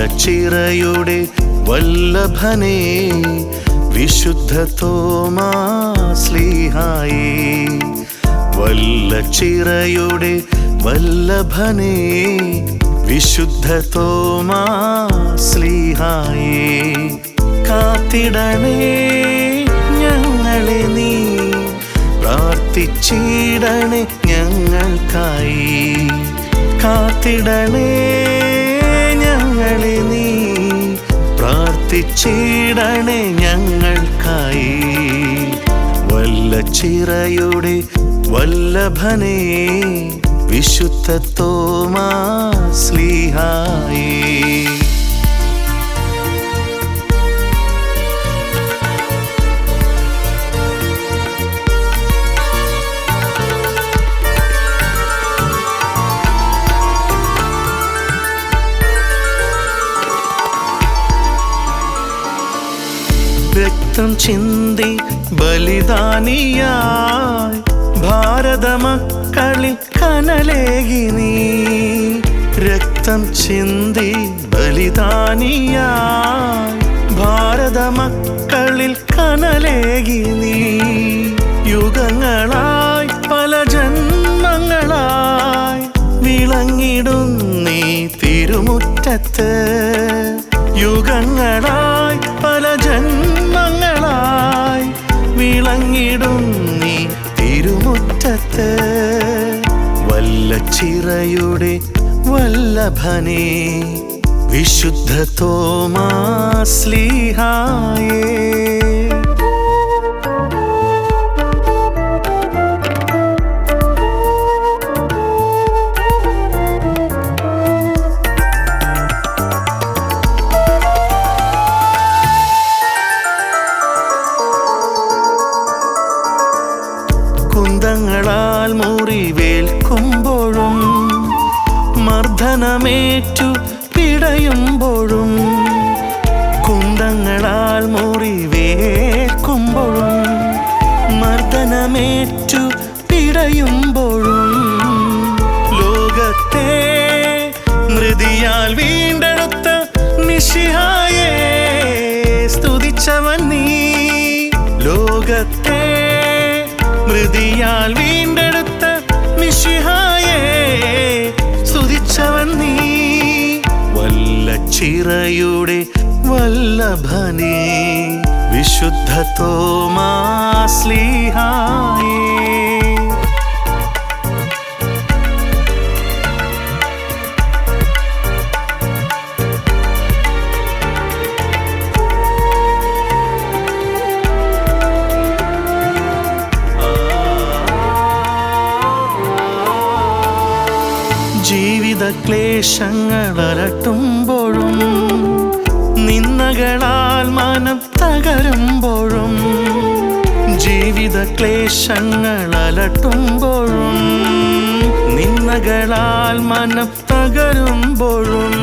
വല്ലച്ചിറയുടെ വല്ലഭനെ വിശുദ്ധ തോമാ വല്ല വല്ലച്ചിറയുടെ വല്ലഭനെ വിശുദ്ധ തോമാ സ്ലീഹായി. കാത്തിടണേ ഞങ്ങളെ നീ പ്രാർത്ഥിച്ചിടണേ ഞങ്ങൾക്കായി. കാത്തിടണേ പ്രാർത്ഥിച്ചിടണേ ഞങ്ങൾക്കായി. വല്ലച്ചിറയുടെ വല്ലഭനെ വിശുദ്ധ തോമാ സ്ലീഹായേ രക്തം ചിന്തി ബലിദാനിയായി ഭാരതമക്കളിൽ കനലേകി നീ. രക്തം ചിന്തി ബലിദാനിയായി ഭാരതമക്കളിൽ കനലേകി നീ. യുഗങ്ങളായി പല ജന്മങ്ങളായി വിളങ്ങിടും നീ തിരുമുറ്റത്ത്. യുഗങ്ങളായി വിളങ്ങിടും നീ തിരുമുറ്റത്ത്. വല്ലച്ചിറയുടെ വല്ലഭനെ വിശുദ്ധ തോമാ സ്ലീഹായേ കുന്തങ്ങളാൽ മുറിവേൽക്കുമ്പോഴും മർദ്ദനമേറ്റു പിടയുമ്പോഴും കുന്തങ്ങളാൽ മുറിവേൽക്കുമ്പോഴും മർദ്ദനമേറ്റു പിടയുമ്പോഴും ലോകത്തെ മൃതിയാൽ വീണ്ടെടുത്ത നിഷിഹായെ സ്തുതിച്ചവൻ നീ. ലോകത്തെ മൃതിയാൽ വീണ്ടെടുത്ത നിഷിഹായെ സ്തുതിച്ചവൻ നീ. വല്ലച്ചിറയുടെ വല്ലഭനേ വിശുദ്ധ തോമാ ജീവിത ക്ലേശങ്ങൾ അലട്ടുമ്പോഴും നിന്നകളാൽ മനം തകരുമ്പോഴും ജീവിത ക്ലേശങ്ങൾ അലട്ടുമ്പോഴും നിന്നകളാൽ മനം തകരുമ്പോഴും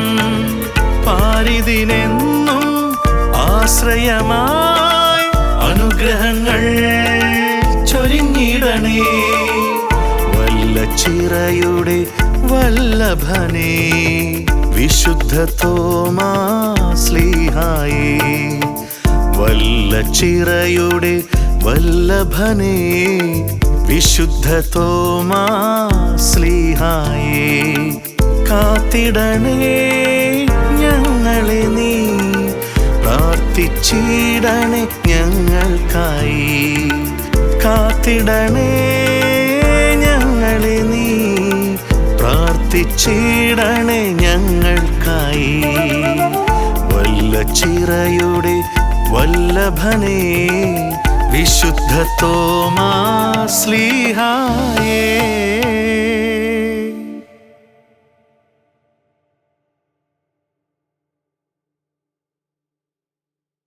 പാരിതിനെന്നും ആശ്രയമായി അനുഗ്രഹങ്ങൾ ചൊരിഞ്ഞിടണേ. വല്ലച്ചിറയുടെ വല്ലഭനെ വിശുദ്ധ തോമാ സ്ലീഹായേ വല്ലച്ചിറയുടെ വല്ലഭനെ വിശുദ്ധ തോമാ സ്ലീഹായേ കാത്തിടണേ ഞങ്ങളെ നീ പ്രാർത്ഥിച്ചിടണേ ഞങ്ങൾക്കായി. കാത്തിടണേ പ്രാർത്ഥിച്ചിടണേ ഞങ്ങൾക്കായി. വല്ലച്ചിറയുടെ വല്ലഭനേ വിശുദ്ധ തോമാ സ്ലീഹായേ